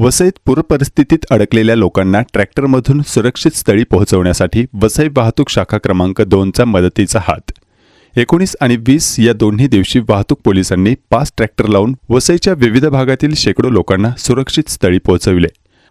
वसईत पूरपरिस्थितीत अडकलेल्या लोकांना ट्रॅक्टरमधून सुरक्षित स्थळी पोहोचवण्यासाठी वसई वाहतूक शाखा क्रमांक दोनचा मदतीचा हात. एकोणीस आणि वीस या दोन्ही दिवशी वाहतूक पोलिसांनी पाच ट्रॅक्टर लावून वसईच्या विविध भागातील शेकडो लोकांना सुरक्षित स्थळी पोहोचविले.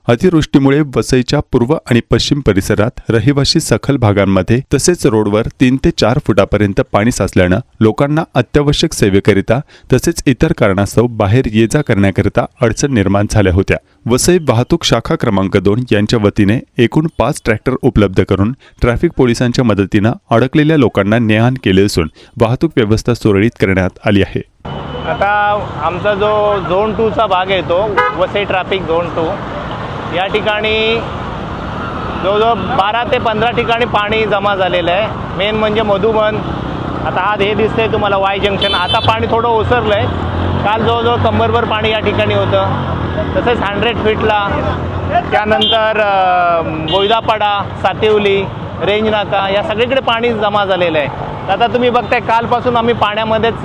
अतिवृष्टीमुळे वसईच्या पूर्व आणि पश्चिम परिसरात रहिवाशी सखल भागांमध्ये तसेच रोडवर तीन ते चार फुटापर्यंत पाणी साचल्यानं लोकांना अत्यावश्यक सेवेकरिता तसेच इतर कारणास्तव बाहेर ये जा करण्याकरिता अडचण निर्माण झाल्या होत्या. वसई वाहतूक शाखा क्रमांक दोन यांच्या वतीने एकूण पाच ट्रॅक्टर उपलब्ध करून ट्रॅफिक पोलिसांच्या मदतीनं अडकलेल्या लोकांना नेहान केले असून वाहतूक व्यवस्था सुरळीत करण्यात आली आहे. आता आमचा जो झोन टूचा भाग आहे तो वसई ट्रॅफिक झोन टू या ठिकाणी जवळजवळ बारा ते पंधरा ठिकाणी पाणी जमा झालेलं आहे. मेन म्हणजे मधुबन. आता आज हे दिसतंय तुम्हाला वाय जंक्शन आता पाणी थोडं ओसरलं आहे काल जवळजवळ कंबरभर पाणी या ठिकाणी होतं. तसेच हंड्रेड फीटला त्यानंतर बोईदापाडा बोयदापाडा सातिवली रेंज नाका या सगळीकडे पाणी जमा झालेलं आहे. तर आता तुम्ही बघताय कालपासून आम्ही पाण्यामध्येच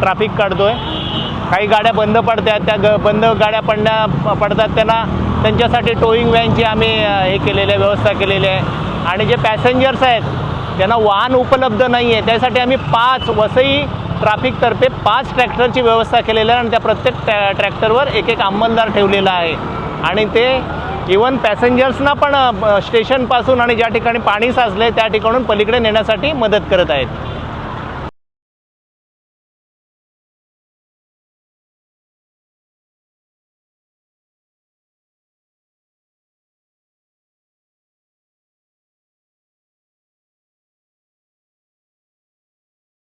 ट्रॅफिक काढतोय. काही गाड्या बंद पडतात त्या ग बंद गाड्या पडण्या पडतात त्यांना. त्यांच्यासाठी टोईंग व्हॅनची आम्ही हे केलेलं आहे व्यवस्था केलेली आहे. आणि जे पॅसेंजर्स आहेत त्यांना वाहन उपलब्ध नाही आहे त्यासाठी आम्ही पाच वसई ट्रॅफिकतर्फे पाच ट्रॅक्टरची व्यवस्था केलेली आहे आणि त्या प्रत्येक ट्रॅ ट्रॅक्टरवर एक एक अंमलदार ठेवलेला आहे. आणि ते इवन पॅसेंजर्सना पण स्टेशनपासून आणि ज्या ठिकाणी पाणी साचलं आहे त्या ठिकाणून पलीकडे नेण्यासाठी मदत करत आहेत.